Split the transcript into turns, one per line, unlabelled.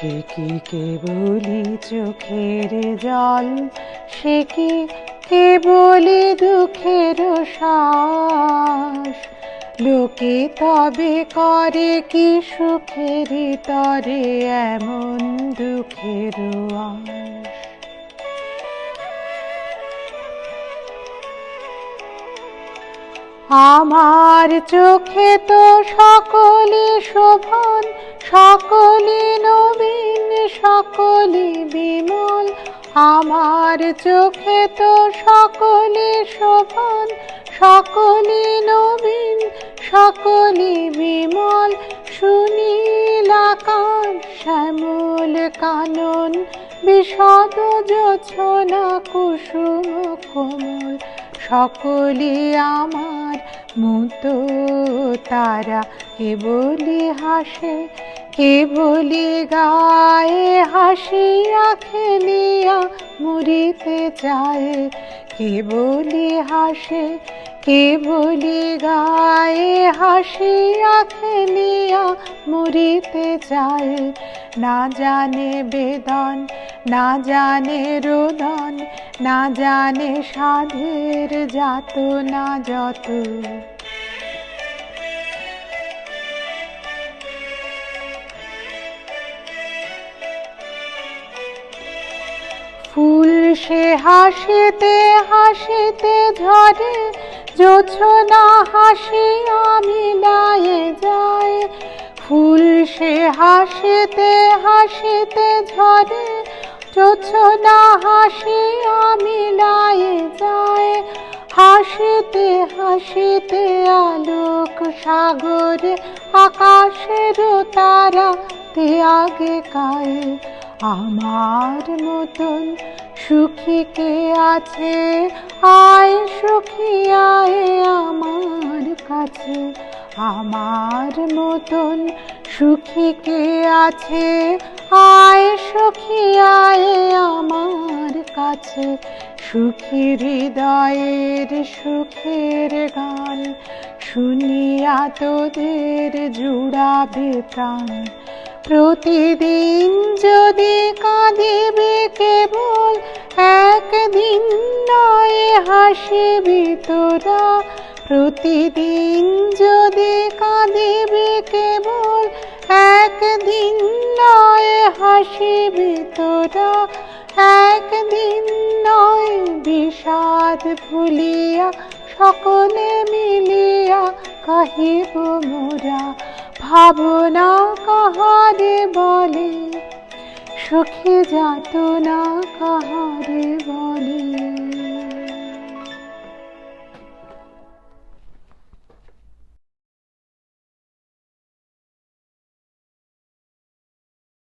সে কি কেবলি চোখের জল? সে কি কেবলি দুঃখের শ্বাস? লোকে তবে করে কি সুখের তরে এমন দুঃখের আমার চোখে তো সকলে শোভন, সকলে নবীন সকলে বিমল, আমার চোখে তো সকলে শোভন, সকলে নবীন, সকলে বিমল। সুনীল আকাশ, শ্যামল কানন বিশদ যোছনা কুসুম কোমল। সকলে আমার মতো তারা কেবলি হাসে কেবলি গায়ে হাসিয়া খেলিয়া মরিতে চায়। কেবলি হাসে কেবলি গায়ে হাসিয়া খেলিয়া মরিতে চায়। না জানে বেদন, না জানে রোদন, না জানে সাধের যাত না যত। ফুল সে হাসিতে হাসিতে ধরে ঝরে জোছনা আমি মিলায়ে যায়। ফুল সে হাসিতে হাসিতে ধরে ঝরে জোছনা আমি মিলায়ে যায়। হাসিতে হাসিতে আলোক সাগরে, আকাশের তারা তে আগে কায়ে আমার মতন সুখী কে আছে? আয় সুখী, আয় আমার কাছে। আমার মতন সুখী কে আছে? আয় সুখী, আয় আমার কাছে। সুখী হৃদয়ের সুখের গান শুনিয়া তোদের জুড়াবে প্রাণ। প্রতিদিন যদি কাঁদিবে কেবল, একদিন নয় হাসিবি তোরা। প্রতিদিন যদি কাঁদিবে কেবল, একদিন নয় হাসিবি তোরা। একদিন নয় বিষাদ ভুলিয়া সকলে মিলিয়া কাহিব মোরা। ভাবনা কাহারে বলে সুখে যাতনা কাহারে বলে।